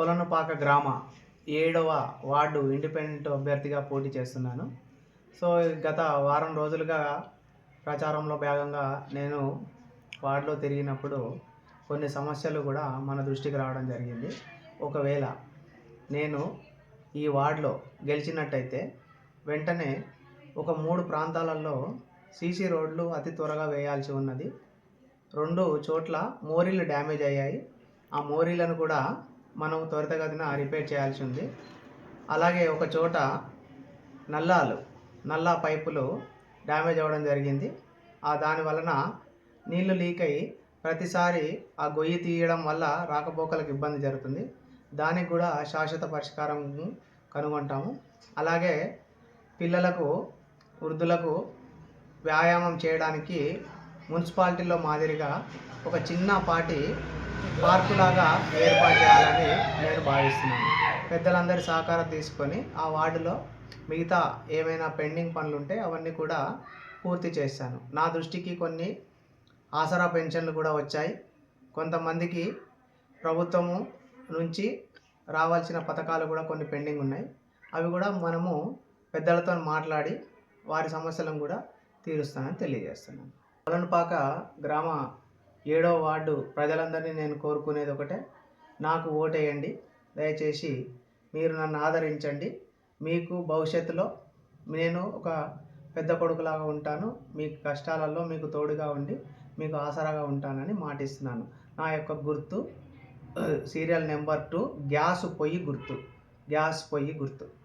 కొలనుపాక గ్రామ ఏడవ ward independent అభ్యర్థిగా పోటీ చేస్తున్నాను. సో గత వారం రోజులుగా ప్రచారంలో భాగంగా నేను వార్డులో తిరిగినప్పుడు కొన్ని సమస్యలు కూడా మన దృష్టికి రావడం జరిగింది. ఒకవేళ నేను ఈ వార్డులో గెలిచినట్టయితే వెంటనే ఒక మూడు ప్రాంతాలలో సీసీ రోడ్లు అతి త్వరగా వేయాల్సి ఉన్నది. రెండు చోట్ల మోరీలు డ్యామేజ్ అయ్యాయి. ఆ మోరీలను కూడా మనం త్వరితగతిన రిపేర్ చేయాల్సి ఉంది అలాగే ఒక చోట నల్లాలు నల్లా పైపులు డ్యామేజ్ అవ్వడం జరిగింది. ఆ దాని వలన నీళ్ళు లీక్ అయ్యి ప్రతిసారి ఆ గొయ్యి తీయడం వల్ల రాకపోకలకు ఇబ్బంది జరుగుతుంది. దానికి కూడా శాశ్వత పరిష్కారం కనుగొంటాము. అలాగే పిల్లలకు వృద్ధులకు వ్యాయామం చేయడానికి మున్సిపాలిటీలో మాదిరిగా ఒక చిన్నపాటి పార్కులాగా ఏర్పాటు చేయాలని నేను భావిస్తున్నాను. పెద్దలందరి సహకారం తీసుకొని ఆ వార్డులో మిగతా ఏమైనా పెండింగ్ పనులు ఉంటే అవన్నీ కూడా పూర్తి చేశాను నా దృష్టికి కొన్ని ఆసరా పెన్షన్లు కూడా వచ్చాయి. కొంతమందికి ప్రభుత్వము నుంచి రావాల్సిన పథకాలు కూడా కొన్ని పెండింగ్ ఉన్నాయి. అవి కూడా మనము పెద్దలతో మాట్లాడి వారి సమస్యలను కూడా తీరుస్తానని తెలియజేస్తున్నాను. కొలనుపాక గ్రామ ఏడో వార్డు ప్రజలందరినీ నేను కోరుకునేది ఒకటే. నాకు ఓటేయండి. దయచేసి మీరు నన్ను ఆదరించండి. మీకు భవిష్యత్తులో నేను ఒక పెద్ద కొడుకులాగా ఉంటాను. మీ కష్టాలలో మీకు తోడుగా ఉండి మీకు ఆసరాగా ఉంటానని మాటిస్తున్నాను. నా యొక్క గుర్తు సీరియల్ నెంబర్ టూ గ్యాస్ పొయ్యి గుర్తు. గ్యాస్ పొయ్యి గుర్తు.